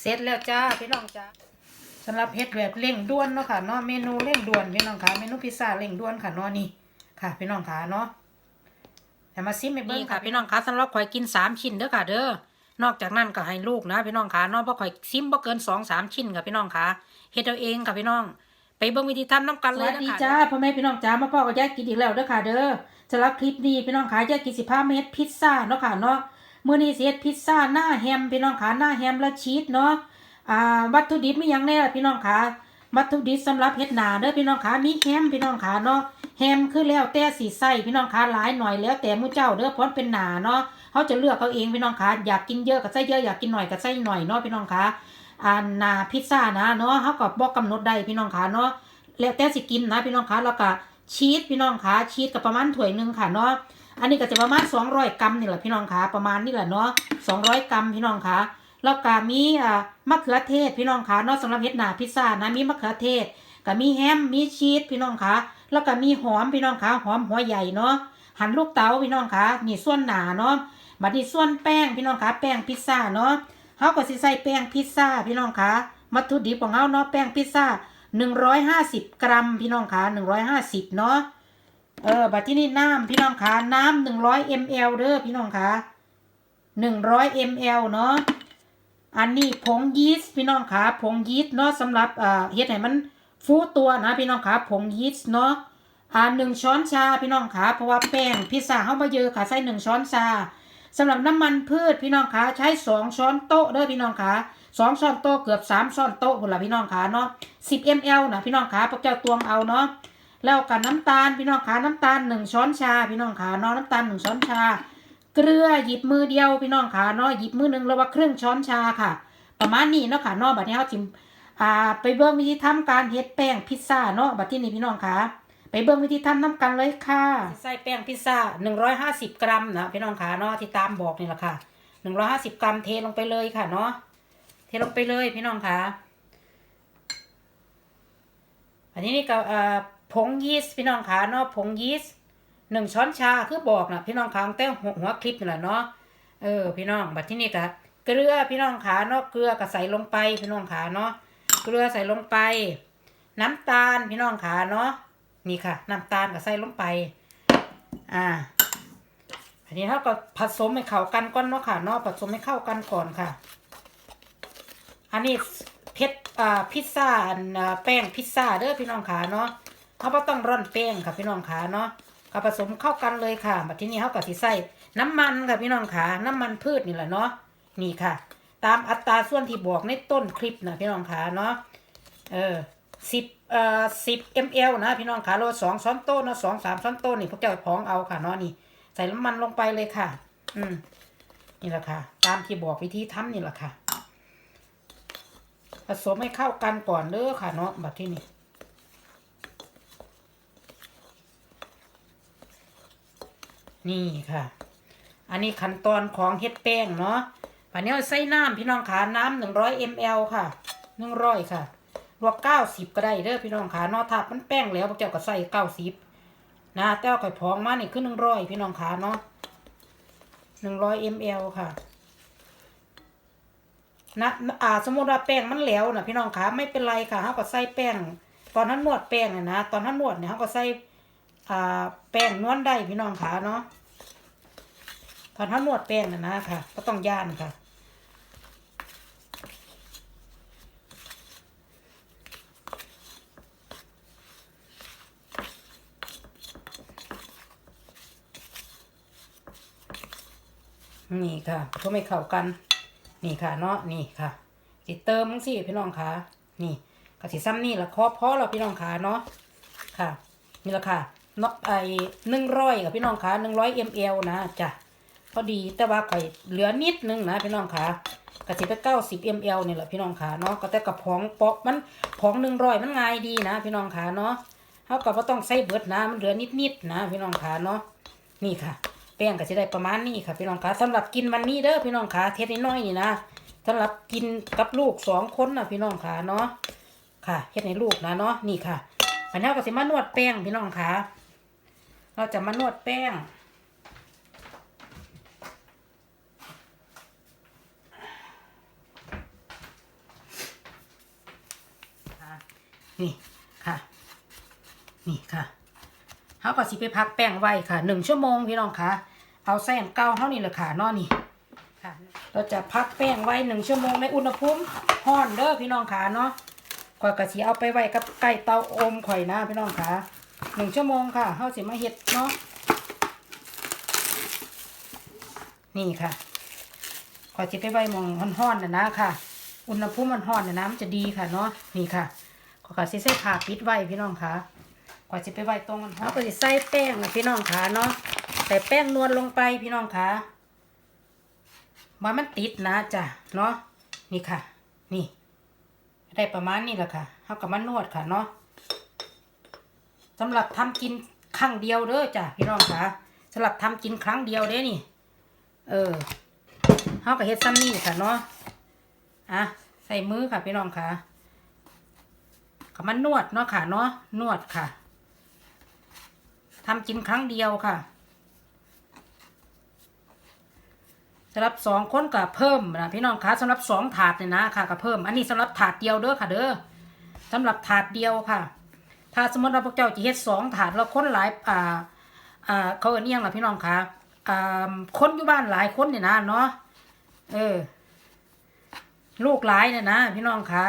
เสร็จแล้วจ้าพี่น้องจ้าสำหรับเฮ็ดแบบเร่งด่วนเนาะค่ะเนาะเมนูเร่งด่วนพี่น้องค่ะเมนูพิซซ่าเร่งด่วนค่ะเนาะนี่ค่ะ พี่น้องค่ะเนาะแต่มาซิมให้เบิ่งค่ะ พี่น้องค่ะสำหรับข่อยกินสามชิ้นเด้อค่ะ เด้อนอกจากนั้นก็ให้ลูกนะพี่น้องค่ะเนาะเพราะข่อยซิมบ่เกินสองสามชิ้นค่ะพี่น้องค่ะเฮ็ดเอาเองค่ะพี่น้อง ไปเบิ่งวิธีทำน้ำกันเลยสวัสดีจ้าพ่อแม่พี่น้องจ้ามาพ่อกับยายกินอีกแล้วเด้อค่ะ เด้อสำหรับคลิปนี้พี่น้องค่ะยายกินสิบห้าเม็ดพิซซ่าเนาะค่ะเนาะ มื้อนี้สิเฮ็ดพิซซ่าหน้าแฮมพี่น้องค่ะหน้าแฮมและชีสเนาะอ่าวัตถุดิบมีหยังแน่ล่ะพี่น้องค่ะวัตถุดิบสำหรับเฮ็ดหน้าเด้อพี่น้องค่ะมีแฮมพี่น้องค่ะเนาะแฮมคือแล้วแต่สีใส่พี่น้องค่ะหลายหน่อยแล้วแต่มู่เจ้าเด้อพราะมันเป็นหน้าเนาะเขาจะเลือกเอาเองพี่น้องค่ะอยากกินเยอะก็ใส่เยอะอยากกินหน่อยก็ใส่หน่อยเนาะพี่น้องค่ะอ่าหน้าพิซซ่านะเนาะเขาก็บ่กำหนดได้พี่น้องค่ะเนาะแล้วแต่สิกินนะพี่น้องคะแล้วก็ชีสพี่น้องคะชีสก็ประมาณถ้วยหนึ่งค่ะเนาะ อันนี้ก็จะประมาณ200กรัมนี่แหละพี่น้องคะประมาณนี่แหละเนาะ200กรัมพี่น้องคะแล้วก็มีอ่ามะเขือเทศพี่น้องคะเนาะสำหรับเฮ็ดหน้าพิซซ่านะมีมะเขือเทศก็มีแฮมมีชีสพี่น้องคะแล้วก็มีหอมพี่น้องคะหอมหัวใหญ่เนาะหั่นลูกเต๋าพี่น้องคะนี่ส่วนหนาเนาะบัดนี้ส่วนแป้งพี่น้องคะแป้งพิซซ่าเนาะเฮาก็สิใส่แป้งพิซซ่าพี่น้องคะวัตถุดิบของเฮาเนาะแป้งพิซซ่าหนึ่งร้อยห้าสิบกรัมพี่น้องคะหนึ่งร้อยห้าสิบเนาะ เออบัดที่นี่น้ำพี่น้องคะน้ำหนึ่งร้อยมลเด้อพี่น้องคะหนึ่งร้อยมลเนาะอันนี้ผงยีสต์พี่น้องคะผงยีสต์เนาะสำหรับอ่าเฮ็ดให้มันฟูตัวนะพี่น้องคะผงยีสต์เนาะอ่าหนึ่งช้อนชาพี่น้องคะเพราะว่าแป้งพิซซ่าเข้ามาเยอะค่ะใส่หนึ่งช้อนชาสำหรับน้ำมันพืชพี่น้องคะใช้สองช้อนโต๊ะเด้อพี่น้องคะสองช้อนโต๊ะเกือบสามช้อนโต๊ะคนละพี่น้องคะเนาะสิบมลนะพี่น้องคะพวกเจ้าตวงเอาเนาะ แล้วกับน้ำตาลพี่น้องคะน้ำตาลหนึ่งช้อนชา พี่น้องคะเนาะน้ำตาลหนึ่งช้อนชา เกลือหยิบมือเดียวพี่น้องคะเนาะหยิบมือหนึ่งแล้วว่าครึ่งช้อนชาค่ะ ประมาณนี้เนาะค่ะนาะบัดนี้เขาจิมอ่าไปเบิ่งวิธีทำการเฮ็ดแป้งพิซซ่าเนาะบัดที่นี่พี่น้องคะไปเบิ่งวิธีทำน้ำกันเลยค่ะใส่แป้งพิซซ่า150กรัมนะพี่น้องคะเนาะที่ตามบอกนี่แหละค่ะ150กรัมเทลงไปเลยค่ะเนาะเทลงไปเลยพี่น้องคะอันนี้นี่ก็เอ่อ ผงยีสต์พี่น้องคะเนาะผงยีสต์หนึ่งช้อนชาคือบอกนะพี่น้องคะตั้งแต่หัวคลิปนี่แหละเนาะเออพี่น้องบัดที่นี่ก็เกลือพี่น้องคะเนาะเกลือก็ใส่ลงไปพี่น้องคะเนาะเกลือใส่ลงไป น้ำตาลพี่น้องคะเนาะนี่ค่ะ น้ำตาลก็ใส่ลงไป อ่าอันนี้เราก็ผสมให้เข้ากันก่อนเนาะค่ะเนาะผสมให้เข้ากันก่อนค่ะ อันนี้เพชรอ่าพิซซ่าอ่าแป้งพิซซ่าเด้อพี่น้องขาเนาะ เขาก็ต้องร่อนแป้งค่ะพี่น้องขาเนาะก็ผสมเข้ากันเลยค่ะมาที่นี่เขาก็สิใส่น้ำมันค่ะพี่น้องขาน้ำมันพืชนี่แหละเนาะนี่ค่ะ ตามอัตราส่วนที่บอกในต้นคลิปนะพี่น้องขาเนาะเออสิบเอ่อสิบมลนะพี่น้องขาโลสองช้อนโต๊ะเนาะสองสามช้อนโต๊ะนี่พวกเจ้าพองเอาค่ะเนาะนี่ ใส่น้ำมันลงไปเลยค่ะ อืมนี่แหละค่ะ ตามที่บอกวิธีทำนี่แหละค่ะ ผสมให้เข้ากันก่อนเด้อค่ะเนาะแบบที่นี่ นี่ค่ะ อันนี้ขั้นตอนของเฮ็ดแป้งเนาะปันนี้เอาใส่น้ำพี่น้องขาน้ำหนึ่งร้อยมลค่ะหนึ่งร้อยค่ะ รวมเก้าสิบก็ได้เด้อพี่น้องขานาะถ้ามันแป้งแล้วพวกเจ้าก็ใส่เก้าสิบนะแต่เอาไข่พองมานี่คือหนึ่งร้อยพี่น้องขาเนาะหนึ่งร้อยมลค่ะนะอ่าสมมติว่าแป้งมันเหลวนะพี่น้องขาไม่เป็นไรค่ะเขาก็ใส่แป้ง ตอนนั้นนวดแป้งน่ะนะตอนนั้นนวดเนี่ยเขาก็ใส่อ่าแป้งนวดได้พี่น้องขาเนาะ ตอนนั้นวดแป้งน่ะนะค่ะ ก็ต้องย่านค่ะนี่ค่ะเพื่อไม่เข้ากัน นี่ค่ะเนาะนี่ค่ะสิเติมมั้งสิพี่น้องค่ะ นี่กะสิซ้ำนี่ละคอพอเราพี่น้องค่ะเนาะค่ะ นี่ละค่ะเนาะไอหนึ่งร้อยกับพี่น้องค่ะหนึ่งร้อยมลนะจ้ะ อดีแต่ว่าข่อยเหลือนิดนึงนะพี่น้องค่ะกะสิไปเก้าสิบมลนี่แหละพี่น้องค่ะเนาะก็แต่กับผองปอกมันผองหนึ่งร้อยมันง่ายดีนะ พี่น้องค่ะเนาะเขาก็บ่ต้องใส่เบิดนะมันเหลือนิดๆนะ พี่น้องค่ะเนาะนี่ค่ะแป้งก็จะได้ประมาณนี้ค่ะพี่น้องคะสำหรับกินวันนี้เด้อพี่น้องคะเทสน้อยนี่นะสำหรับกินกับลูกสองคนนะพี่น้องคะเนาะค่ะเฮ็ดให้ลูกนะเนาะนี่ค่ะอันนี้ก็สิมานวดแป้งพี่น้องคะเราจะมานวดแป้ง นี่ค่ะ นี่ค่ะเขาก็สิไปพักแป้งไว้ค่ะหนึ่งชั่วโมงพี่น้องค่ะเอาแส้นเก้าเท่านี้เลยค่ะนอนนี่ค่ะ เราจะพักแป้งไว้หนึ่งชั่วโมงในอุณหภูมิห้อนเด้อพี่น้องค่ะเนาะข่อยกะสิเอาไปไว้กับไก่เตาอมข่อยนะพี่น้องค่ะหนึ่งชั่วโมงค่ะเขาสิมาเฮ็ดเนาะนี่ค่ะข่อจะไปไว้มองห้อนๆนะนะค่ะ อุณหภูมิมันห้อนน่ะนะมันจะดีค่ะเนาะนี่ค่ะ ข่อยกะสิใส่ผ้าปิดไว้พี่น้องค่ะข่อยจะไปไว้ตรงมันห้อนก็สิใส่แป้งนะพี่น้องค่ะเนาะใส่แป้งนวลลงไปพี่น้องค่ะมันมันติดนะจ้ะเนาะนี่ค่ะ นี่ ได้ประมาณนี้แหละค่ะเอากับมันนวดค่ะเนาะสำหรับทำกินครั้งเดียวเด้อจ้ะพี่น้องค่ะสำหรับทำกินครั้งเดียวเด้นี่ เออเอากับเฮ็ดซ้ำนี่ค่ะเนาะอะใส่มือค่ะพี่น้องค่ะ กับมันนวดเนาะค่ะเนาะนวดค่ะทำกินครั้งเดียวค่ะสำหรับสองคนกับเพิ่มนะพี่น้องคะสำหรับสองถาดเนี่ยนะค่ะกับเพิ่ม อันนี้สำหรับถาดเดียวเด้อค่ะ เด้อสำหรับถาดเดียวค่ะ ถ้าสมมติเราพวกเจ้าจะเฮ็ดสองถาดแล้วคนหลายอ่าอ่าเขาเอิ้นอิหยังล่ะพี่น้องคะอ่าคนอยู่บ้านหลายคนเนี่ยนะเนาะเออ ลูกหลายเนี่ยนะ พี่น้องคะ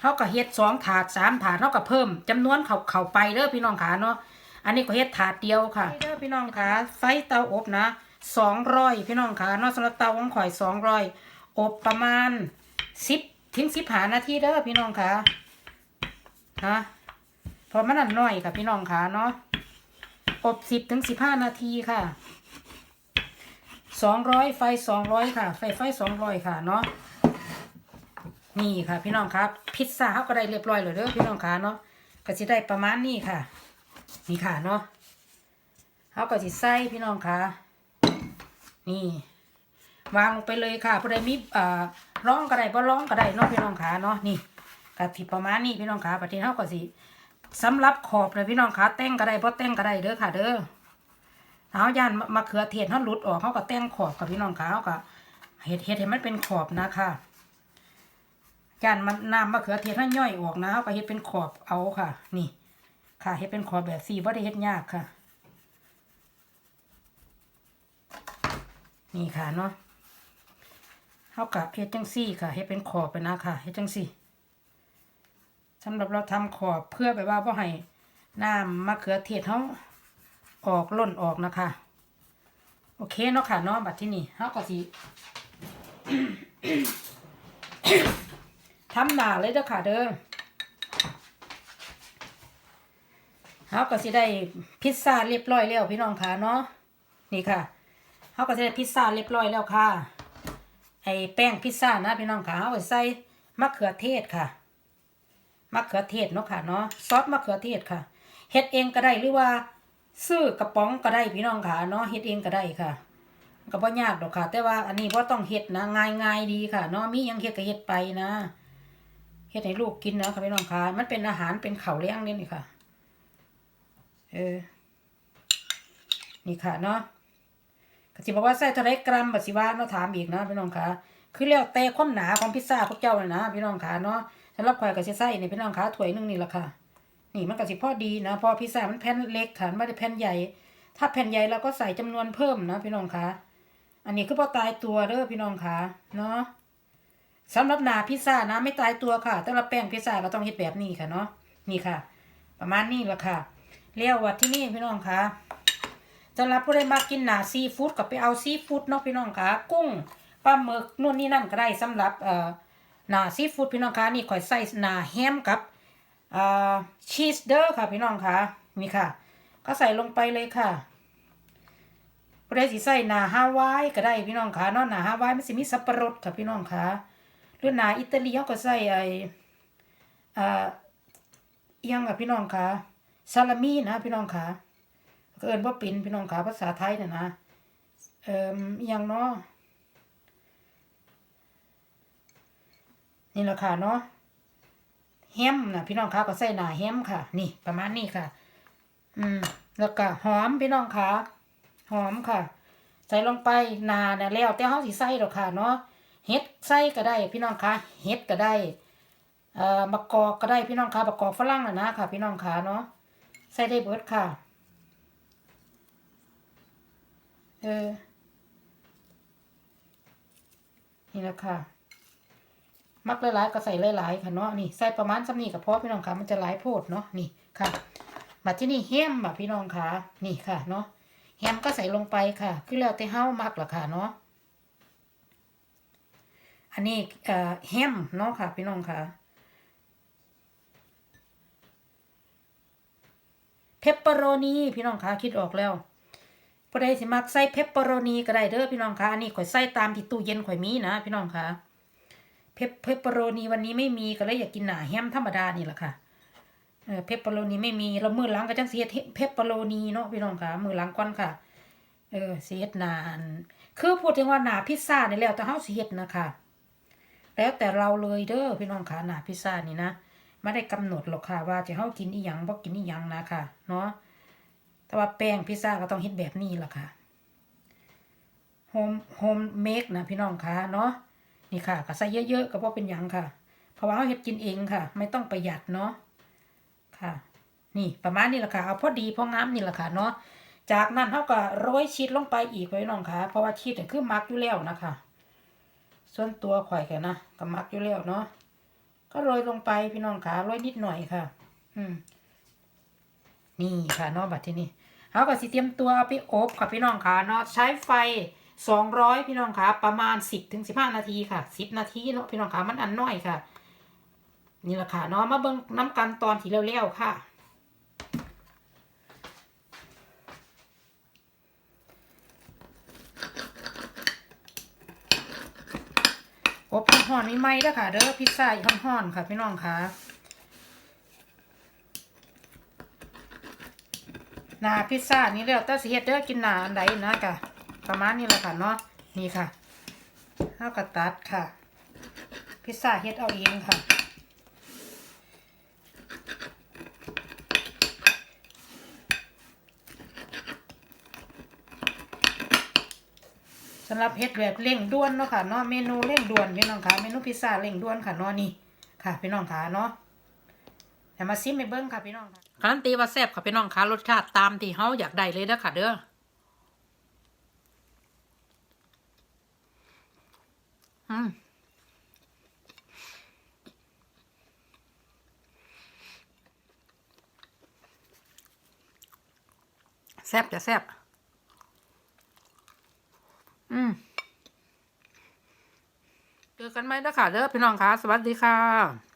เขาก็เฮ็ดสองถาดสามถาดเขาก็เพิ่มจำนวนเขาเขาไปเด้อพี่น้องคะเนาะอันนี้ก็เฮ็ดถาดเดียวค่ะเด้อพี่น้องคะไฟเตาอบนะสองร้อยพี่น้องค่ะนอกสำหรับเตาของข่อยสองร้อยอบประมาณสิบถึงสิบหานาทีเด้อพี่น้องค่ะฮะพอมันนั่นน้อยค่ะพี่น้องค่ะเนาะอบสิบถึงสิบห้านาทีค่ะสองร้อยไฟสองร้อยค่ะ ไฟไฟสองร้อยค่ะเนาะ นี่ค่ะ พี่น้องครับ พิซซ่าเขาก็ได้เรียบร้อยเลยเด้อพี่น้องค่ะเนาะก็จะได้ประมาณนี้ค่ะ นี่ค่ะเนาะเขาก็จะใส่พี่น้องค่ะ นี่ วางลงไปเลยค่ะผู้ใดมีอ่อร้องก็ได้บ่ร้องก็ได้เนาะพี่น้องขาเนาะนี่กะทิประมาณนี้พี่น้องขาประเทศเฮาก็สิสำหรับขอบเลยพี่น้องขาแต่งก็ได้บ่แต่งก็ได้เด้อค่ะ เด้อเอาย่านมะเขือเทศเฮาหลุดออกเฮาก็แต่งขอบกับพี่น้องขาเฮาก็เฮ็ดเฮ็ดให้มันเป็นขอบนะคะ ย่านมันน้ำมะเขือเทศเฮาย่อยออกนะเฮาก็เฮ็ดเป็นขอบเอาค่ะ นี่ ค่ะเฮ็ดเป็นขอบแบบสี่บ่ได้เฮ็ดยากค่ะ นี่ค่ะเนาะเท่ากับเฮ็ดจังซี่ค่ะเฮ็ดเป็นขอบไปนะค่ะเฮ็ดจังซี่สำหรับเราทำขอบเพื่อแบบว่าบ่ให้น้ำมะเขือเทศเฮาออกล่นออกนะคะ โอเคเนาะค่ะเนาะบัดที่นี่เฮาก็สิ ทำหนาเลยเด้อค่ะเด้อเฮาก็สิได้พิซซ่าเรียบร้อยแล้วพี่น้องค่ะเนาะนี่ค่ะเขาก็จะได้พิซซ่าเรียบร้อยแล้วค่ะ ไอ้แป้งพิซซ่านะพี่น้องค่ะเอาไปใส่มะเขือเทศค่ะมะเขือเทศเนาะค่ะเนาะซอสมะเขือเทศค่ะเฮ็ดเองก็ได้หรือว่า ซื้อกระป๋องก็ได้พี่น้องค่ะเนาะเฮ็ดเองก็ได้ค่ะก็บ่ยากดอกค่ะ แต่ว่าอันนี้บ่ต้องเฮ็ดนะง่ายง่ายดีค่ะเนาะมียังเฮ็ดก็เฮ็ดไปนะ เฮ็ดให้ลูกกินนะค่ะพี่น้องค่ะมันเป็นอาหารเป็นข้าวเลี้ยงนี่นี่ค่ะ เออ นี่ค่ะเนาะก็สิบอกว่าใส่เท่าไรกรัมบัดสิว่าเนาะถามอีกนะพี่น้องค่ะคือแล้วแต่ความหนาของพิซซ่าพวกเจ้าเลยนะพี่น้องค่ะเนาะสำหรับข่อยก็สิใส่นี่พี่น้องค่ะถ้วยหนึงนี่แหละค่ะ นี่มันก็สิพอดีนะพอพิซซ่ามันแผ่นเล็กค่ะไม่ได้แผ่นใหญ่ ถ้าแผ่นใหญ่เราก็ใส่จำนวนเพิ่มนะพี่น้องค่ะอันนี้คือพอตายตัวเด้อพี่น้องค่ะเนาะ สำหรับหนาพิซซ่านะไม่ตายตัวค่ะแต่ละแป้งพิซซ่าก็ต้องเฮ็ดแบบนี้ค่ะเนาะนี่ค่ะ ประมาณนี้แหละค่ะเลี้ยววัดที่นี่พี่น้องค่ะสำหรับผู้ใดมากินหนาซีฟู้ดก็ไปเอาซีฟู้ดเนาะพี่น้องค่ะ กุ้งปลาหมึกนู่นนี่นั่นก็ได้สำหรับเอ่อหนาซีฟู้ดพี่น้องค่ะนี่ข่อยใส่หนาแฮมกับเอ่อชีสเด้อค่ะพี่น้องค่ะนี่ค่ะ ก็ใส่ลงไปเลยค่ะผู้ใดสิใส่หนาฮาวายก็ได้พี่น้องค่ะเนาะหนาฮาวายมันสิมีสับปะรดค่ะพี่น้องค่ะ หรือหนาอิตาลีเขาก็ใส่ไอเอ่ออิหยังกับพี่น้องค่ะซาลามี่นะพี่น้องค่ะก็เอินว่าเป็นพี่น้องขาภาษาไทยเนี่ยนะเอ่ออหยังเนาะนี่แหละค่ะเนาะแฮมนะพี่น้องขาก็ใส่หนาแฮมค่ะ นี่ประมาณนี้ค่ะ อืม แล้วก็หอมพี่น้องขาหอมค่ะ ใส่ลงไปหนาเนี่ยแล้วแต่เฮาสิใส่ดอกค่ะเนาะ เฮ็ดใส่ก็ได้พี่น้องคะเฮ็ดก็ได้เอ่อมะกอกก็ได้พี่น้องคะมะกอกฝรั่งน่ะนะค่ะ พี่น้องคะเนาะใส่ได้เบิดค่ะ เออนี่แหละค่ะ มักหลายๆก็ใส่หลายๆค่ะเนาะนี่ใส่ประมาณสำนี้กับพอพี่น้องคะมันจะหลายโพดเนาะนี่ค่ะมาที่นี่แฮมอะพี่น้องคะนี่ค่ะเนาะแฮมก็ใส่ลงไปค่ะ คือแล้วแต่เฮามักล่ะค่ะเนาะ อันนี้เอ่อแฮมเนาะค่ะ พี่น้องค่ะเพปเปอโรนีพี่น้องคะคิดออกแล้วผู้ใดสิมักใส่เพปเปอโรนีก็ได้เด้อพี่น้องคะอันนี้ข่อยใส่ตามที่ตู้เย็นข่อยมีนะพี่น้องคะเพปเพปเปอโรนีวันนี้ไม่มีก็เลยอยากกินหนาแฮมธรรมดานี่แหละค่ะเออเพปเปอโรนีไม่มีเรามือหล้างก็จังเสียเพปเปอโรนีเนาะพี่น้องค่ะมือหล้างก่อนค่ะเออเสียดนานคือพูดถึงว่าหนาพิซซ่านี่แล้วแต่เฮาสิเฮ็ดนะคะ แล้วแต่เราเลยเด้อพี่น้องค่ะหนาพิซซ่านี่นะไม่ได้กำหนดหรอกค่ะว่าจะเฮากินอีหยังบ่กินอีหยังนะค่ะเนาะแต่ว่าแป้งพิซซ่าก็ต้องเฮ็ดแบบนี้ล่ะค่ะโฮมโฮมเมคนะพี่น้องค่ะเนาะนี่ค่ะก็ใส่เยอะๆก็เพราะเป็นหยังค่ะ เพราะว่าเราเฮ็ดกินเองค่ะ ไม่ต้องประหยัดเนาะค่ะ นี่ประมาณนี้แหละค่ะเอาพอดีพองามนี่แหละค่ะเนาะจากนั้นเขาก็โรยชีสลงไปอีกไว้น้องค่ะเพราะว่าชีสเนี่ยคือมักอยู่แล้วนะคะ ส่วนตัวข่อยแกนะก็มักอยู่แล้วเนาะก็โรยลงไปพี่น้องค่ะโรยนิดหน่อยค่ะ อืม นี่ค่ะเนาะบัดที่นี้เขาก็สิเตรียมตัวเอาไปอบค่ะพี่น้องค่ะเนาะใช้ไฟสองร้อยพี่น้องค่ะประมาณสิบถึงสิบห้านาทีค่ะสิบนาทีเนาะพี่น้องค่ะมันอันน้อยค่ะ นี่แหละค่ะเนาะมาเบิ่งน้ำกันตอนที่เร็วๆค่ะ อบห่อนๆไม่ไหม้เด้อค่ะ เด้อพิซซ่าอีกห่อนๆค่ะ พี่น้องค่ะหนาพิซซ่านี่แล้วแต่สิเฮ็ดเด้อกินหนาอันใดนะค่ะ ประมาณนี้แหละค่ะเนาะนี่ค่ะข้าวกระตัดค่ะ พิซซ่าเฮ็ดเอาเองค่ะ สำหรับเฮ็ดแบบเร่งด่วนเนาะค่ะเนาะเมนูเร่งด่วนพี่น้องค่ะเมนูพิซซ่าเร่งด่วนค่ะเนาะนี่ค่ะ พี่น้องค่ะเนาะแต่มาซิมไปเบิ้งค่ะพี่น้องค่ะการันตีว่าแซ่บค่ะพี่น้องค่ะรสชาติตามที่เฮาอยากได้เลยเด้อค่ะเด้ออืมแซ่บจะแซ่บ อืมเจอกันไหมนะค่ะเด้อพี่น้องค่ะสวัสดีค่ะ